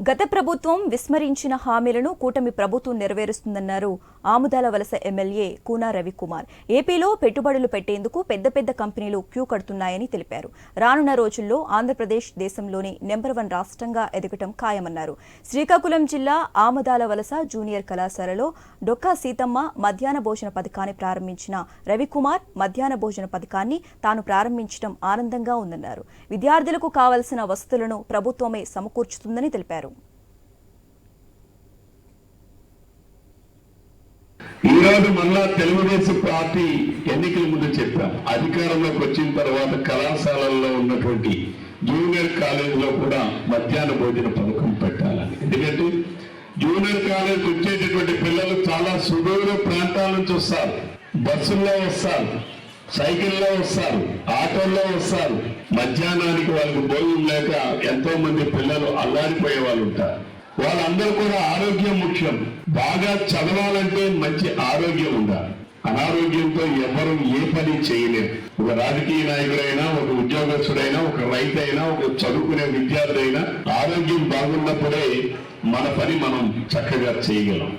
గత ప్రభుత్వం విస్మరించిన హామీలను కూటమి ప్రభుత్వం నెరవేరుస్తుందన్నారు ఆముదాల వలస ఎమ్మెల్యే కూనా రవికుమార్. ఏపీలో పెట్టుబడులు పెట్టేందుకు పెద్ద పెద్ద కంపెనీలు క్యూ కడుతున్నాయని తెలిపారు. రానున్న రోజుల్లో ఆంధ్రప్రదేశ్ దేశంలోని నెంబర్ వన్ రాష్ట్రంగా ఎదగటం ఖాయమన్నారు. శ్రీకాకుళం జిల్లా ఆముదాల వలస జూనియర్ కళాశాలలో డొక్కా సీతమ్మ మధ్యాహ్న భోజన పథకాన్ని ప్రారంభించిన రవికుమార్ మధ్యాహ్న భోజన పథకాన్ని తాను ప్రారంభించడం ఆనందంగా ఉందన్నారు. విద్యార్థులకు కావలసిన వసతులను ప్రభుత్వమే సమకూర్చుతుందని తెలిపారు. ఈ మళ్ళా తెలుగుదేశం పార్టీ ఎన్నికల ముందు చెప్పాం అధికారంలోకి వచ్చిన తర్వాత కళాశాలల్లో ఉన్నటువంటి జూనియర్ కాలేజీలో కూడా మధ్యాహ్న భోజన పథకం పెట్టాలని. ఎందుకంటే జూనియర్ కాలేజీకి వచ్చేటటువంటి పిల్లలు చాలా సుదూర ప్రాంతాల నుంచి వస్తారు. బస్సుల్లో వస్తారు సైకిల్లో వస్తారు ఆటోల్లో వస్తారు. మధ్యాహ్నానికి వాళ్ళకి భోజనం లేక ఎంతో మంది పిల్లలు అల్లాడిపోయే వాళ్ళు ఉంటారు. వాళ్ళందరూ కూడా ఆరోగ్యం ముఖ్యం. బాగా చదవాలంటే మంచి ఆరోగ్యం ఉండాలి. అనారోగ్యంతో ఎవరు ఏ పని చేయలేరు. ఒక రాజకీయ నాయకుడైనా ఒక ఉద్యోగస్తుడైనా ఒక రైతు అయినా ఒక చదువుకునే విద్యార్థి అయినా ఆరోగ్యం బాగున్నప్పుడే మన పని మనం చక్కగా చేయగలం.